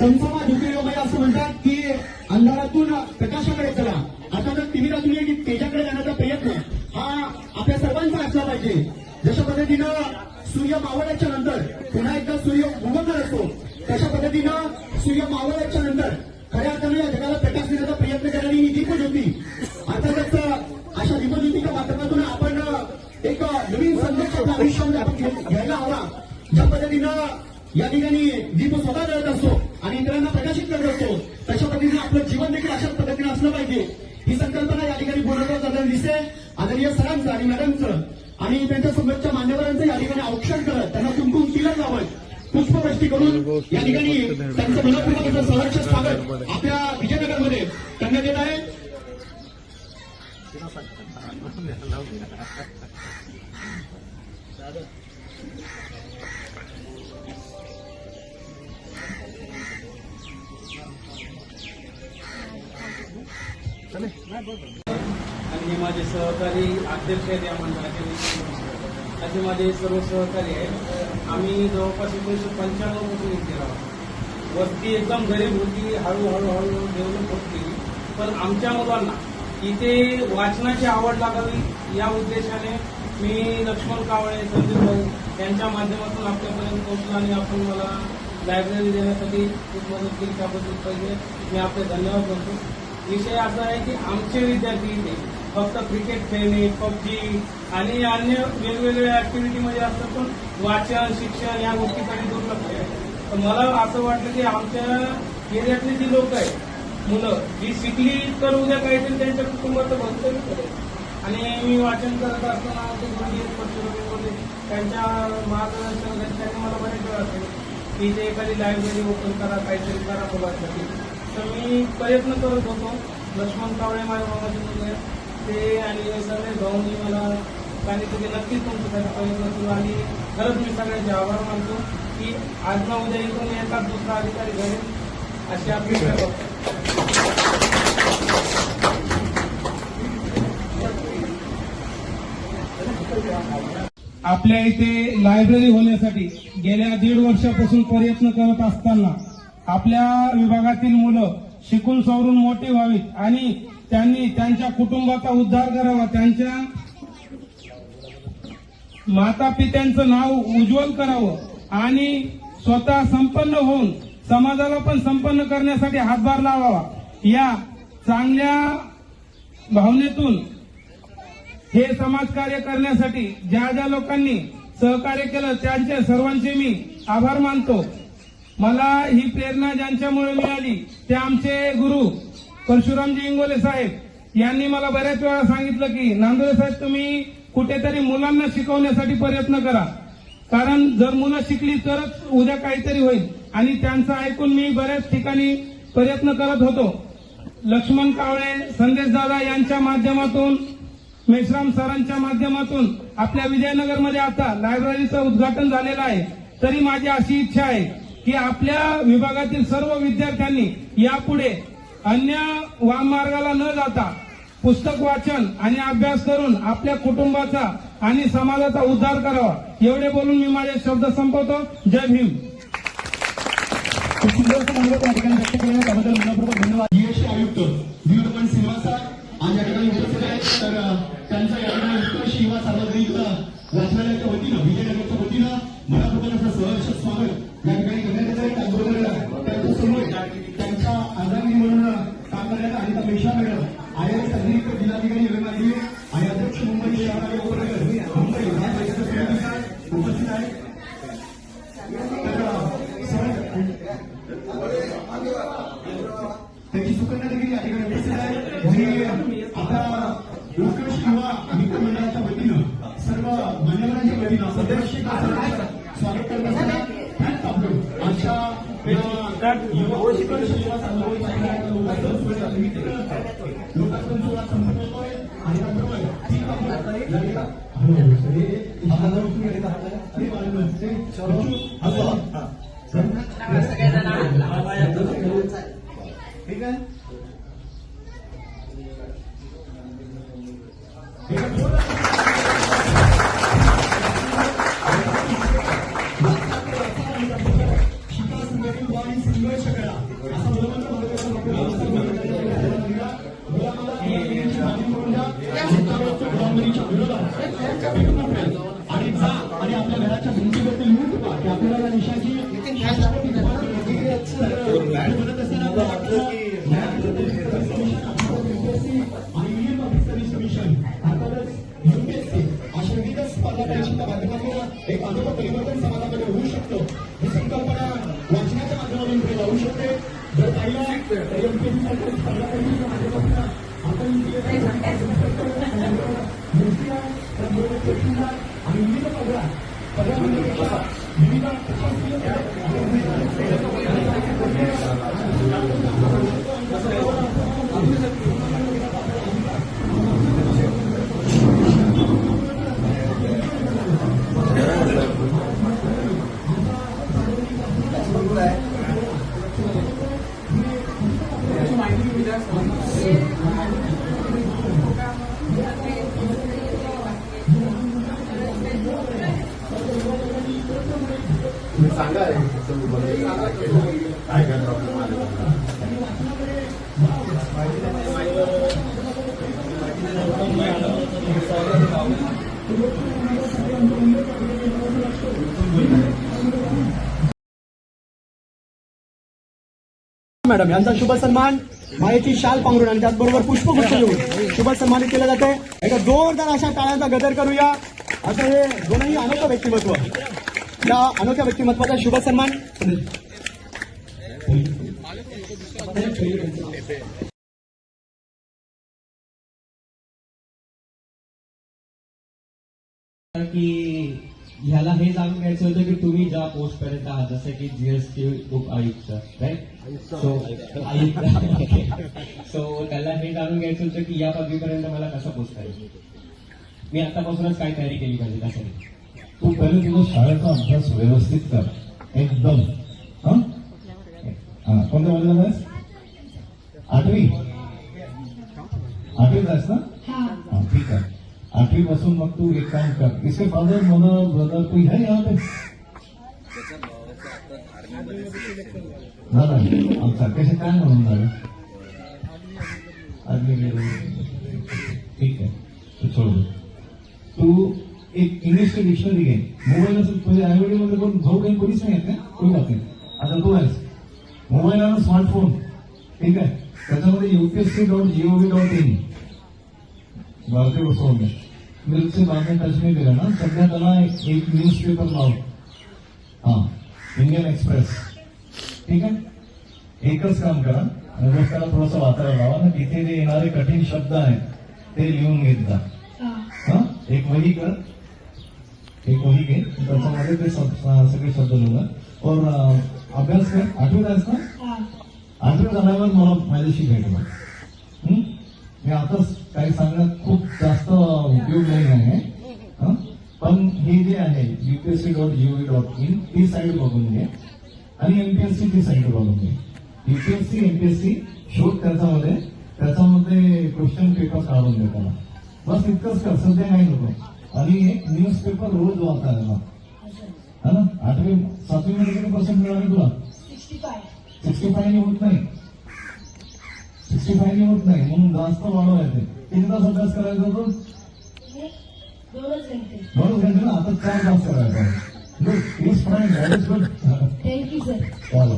संसमा ज्योतिर्गमय असं म्हणतात की अंधारातून प्रकाशाकडे चला. आता जर टीव्हीला तुम्ही की तेजाकडे जाण्याचा प्रयत्न. हा आपल्या सर्वांचा असला पाहिजे. जशा पद्धतीनं सूर्य मावळाच्या नंतर पुन्हा एकदा सूर्य उगवणार असतो तशा पद्धतीनं सूर्य मावळाच्या नंतर खऱ्या अर्थानं या जगाला प्रकाश देण्याचा प्रयत्न करणारी ही दीपज्योती. अर्थातच अशा दीपज्योतीच्या माध्यमातून आपण एक नवीन संदेश आपल्या आयुष्यामध्ये आपण घ्यायला हवा. ज्या पद्धतीनं या ठिकाणी दीप स्वतः जळत असतो. आणि इतरांना प्रकाशित करत असतो. तशा पद्धतीने आपलं जीवन देखील अशाच पद्धतीने असलं पाहिजे. ही संकल्पना या ठिकाणी पूर्णत्वास जाताना दिसते. आदरणीय सरांचं आणि मॅडमचं आणि त्यांच्या समोरच्या मान्यवरांचं या ठिकाणी औक्षण करत त्यांना कुंकुम तिला लावत पुष्पवृष्टी करून या ठिकाणी त्यांचं मनपूर्वक सहर्ष स्वागत आपल्या विजयनगरमध्ये करण्यात येत आहे. आणि जे माझे सहकारी अध्यक्ष आहेत या मंडळाचे असे माझे सर्व सहकारी आहेत. आम्ही जवळपास एकोणीसशे पंच्याण्णवपासून इथे राहतो. वस्ती एकदम गरीब होती हळूहळू हळूहळू डेव्हलप होत गेली पण आमच्या मुलांना इथे वाचनाची आवड लागावी या उद्देशाने मी लक्ष्मण कावळे संदीप भाऊ यांच्या माध्यमातून आपल्यापर्यंत पोहोचलो आणि आपण मला लायब्ररी देण्यासाठी खूप मदत केली. त्याबद्दल पहिले मी आपले धन्यवाद करतो. विषय असा आहे की आमचे विद्यार्थी इथे फक्त क्रिकेट खेळणे पबजी आणि अन्य वेगवेगळ्या ऍक्टिव्हिटीमध्ये असतात पण वाचन शिक्षण या गोष्टीकडे दुर्लक्ष आहे. तर मला असं वाटलं की आमच्या एरियातली जी लोक आहेत मुलं जी शिकली तर उद्या काहीतरी त्यांच्या कुटुंबाचं भवितव्य करेल आणि मी वाचन करत असताना ते गुरुजी त्यांच्या मार्गदर्शन त्यांनी मला बरेच वेळा असेल की ते एखादी लायब्ररी ओपन करा काहीतरी करा मुलांसाठी. तर मी प्रयत्न करत होतो. लक्ष्मण कावळे माझ्या मामाचे मुलगे. आहेत. ते आणि सगळे भाऊंनी मला सांगितलं की नक्कीच तुमच्यासाठी प्रयत्न सुरू आणि खरंच मी सगळ्यांचे आभार मानतो की आज ना उद्या इथून येतात दुसरा अधिकारी घडेल अशी अपेक्षा करतो. आपल्या इथे लायब्ररी होण्यासाठी गेल्या दीड वर्षापासून प्रयत्न करत असताना आपल्या विभागातील मुलं शिकून सवरून मोठी व्हावीत आणि त्यांनी त्यांच्या कुटुंबाचा उद्धार करावा त्यांच्या माता पित्यांचं नाव उज्ज्वल करावं आणि स्वतः संपन्न होऊन समाजाला पण संपन्न करण्यासाठी हातभार लावावा. या चांगल्या भावनेतून हे समाजकार्य करण्यासाठी ज्या ज्या लोकांनी सहकार्य केलं त्यांचे सर्वांचे मी आभार मानतो. मला ही प्रेरणा ज्यांच्यामुळे मिळाली ते आमचे गुरु परशुरामजी इंगोले साहेब यांनी मला बऱ्याच वेळा सांगितलं की नांदोळे साहेब तुम्ही कुठेतरी मुलांना शिकवण्यासाठी प्रयत्न करा. कारण जर मुलं शिकली तरच उद्या काहीतरी होईल. आणि त्यांचं ऐकून मी बऱ्याच ठिकाणी प्रयत्न करत होतो. लक्ष्मण कावळे संदेश दादा यांच्या माध्यमातून मेश्राम सरांच्या माध्यमातून आपल्या विजयनगरमध्ये आता लायब्ररीचं उद्घाटन झालेलं आहे. तरी माझी अशी इच्छा आहे की आपल्या विभागातील सर्व विद्यार्थ्यांनी यापुढे अन्य वाममार्गाला न जाता पुस्तक वाचन आणि अभ्यास करून आपल्या कुटुंबाचा आणि समाजाचा उद्धार करावा. एवढे बोलून मी माझे शब्द संपवतो. जय भीम. जीएसटी आयुक्त आज या ठिकाणी उपस्थित आहेत. तर त्यांचा या ठिकाणी उत्कृष्ट युवा सार्वजनिक वाचनालयाच्या वतीनं त्याची सुकन्या देखील या ठिकाणी उपस्थित आहे आणि आता उत्कृष्ट युवा मित्र मंडळाच्या वतीनं सर्व मान्यवरांच्या वतीनं सदस्य स्वागत करण्यासाठी फॅन तापलो अशा या युवा उत्कृष्ट युवा सामूहिक मित्र लोकांचं सुरुवात संपन्न होतोय आणि त्याबरोबर तीन तापलो लगेच हॅलो हे हजार रुपये घेत आहात हे बाळगं. हे चलो. असं. हा. ठीक आहे शिका संघटन संघर्ष करा असं मला म्हणतं भारताच्या गुलामगिरीच्या विरोधात पेटून उठेल. आणि जा आणि आपल्या घराच्या भिंतीवरती लिहून ठेवा की आपल्याला या एक अनोखं परिवर्तन समाजामध्ये होऊ शकतो. ही संकल्पना वाचनाच्या माध्यमातून पुढे जाऊ शकते. जर पाहिलं एमपीएससी सारख्या आपण दुसऱ्या व्यक्तीला आणि विविध पदव्या पदव्यांपेक्षा विविध प्रशासकीय मॅडम यांचा शुभ सन्मान मायेची शाल पांघरून आणि त्याचबरोबर पुष्पगुच्छ देऊन शुभ सन्मानित केलं जाते एका जोरदार अशा टाळ्यांचा गदर करूया. असं हे दोनही अनोखं व्यक्तिमत्व. या अनोख्या व्यक्तिमत्वाचा शुभ सन्मान. की ह्याला हे जाणून घ्यायचं होतं की तुम्ही ज्या पोस्ट पर्यंत आहात जसं की जीएसटी उप आयुक्त राईट सो आयुक्त. सो त्याला हे जाणून घ्यायचं होतं की या पदवीपर्यंत मला कसं पोस्ट करायचं मी आतापासूनच काय तयारी केली पाहिजे त्यासाठी तू पहिले तुझा शाळेचा अभ्यास व्यवस्थित कर. एकदम. हा? हा, कोणत्या वर्गाला आहेस? आठवी? आठवीत आहेस ना? हा ठीक आहे. आठवी पासून मग तू एक काम कर. इसके फादर मदर ब्रदर कोई है यहाँ पे? दादा आमचा कसे काय म्हणून झालं आदमी ठीक आहे तू छोड़ तू एक इंग्लिशची डिक्शनरी घे मोबाईल असेल तुझ्या आई कोण भाऊ काही कोणीच नाही का कोणी बात नाही। आता तू आहेस मोबाईल आणि स्मार्टफोन ठीक आहे त्याच्यामध्ये UPSC dot gov dot in भारतीय पुस्तकामध्ये मिल्कचे बातमी टच नाही केलं ना सध्या त्याला एक एक न्यूज पेपर लाव. हा इंडियन एक्सप्रेस ठीक आहे? एकच काम करा त्याला थोडंसं वाचायला लावा ना तिथे जे येणारे कठीण शब्द आहेत ते लिहून घेत जा. हा. एक वही कर. एक वही घे. त्याच्यामध्ये ते सगळे शब्द लिहून और अभ्यास कर. आठवीत आहेस ना? आठवीत झाल्यावर मला माझ्याशी भेट? मी आताच काही जास्त उपयोग नाही आहे. हं? पण हे जे आहे UPSC dot gov dot in ती साईड बघून घे. आणि एमपीएससी ची साईड बघून घे. युपीएससी एमपीएससी शोध त्याच्यामध्ये. त्याच्यामध्ये क्वेश्चन पेपर काढून दे त्याला. बस इतकंच कर सध्या काही नको. आणि एक न्यूज पेपर रोज वाचायला है? ना आठवी सातवी मध्ये किती पर्सेंट मिळाले तुला? सिक्स्टी फायव्ह होत नाही. सिक्स्टी फायव्ह होत नाही. म्हणून जास्त वाढवायचे. किती तास अभ्यास करायचा होतो दोनच घंटे आता चार तास that is good thank you sir चलो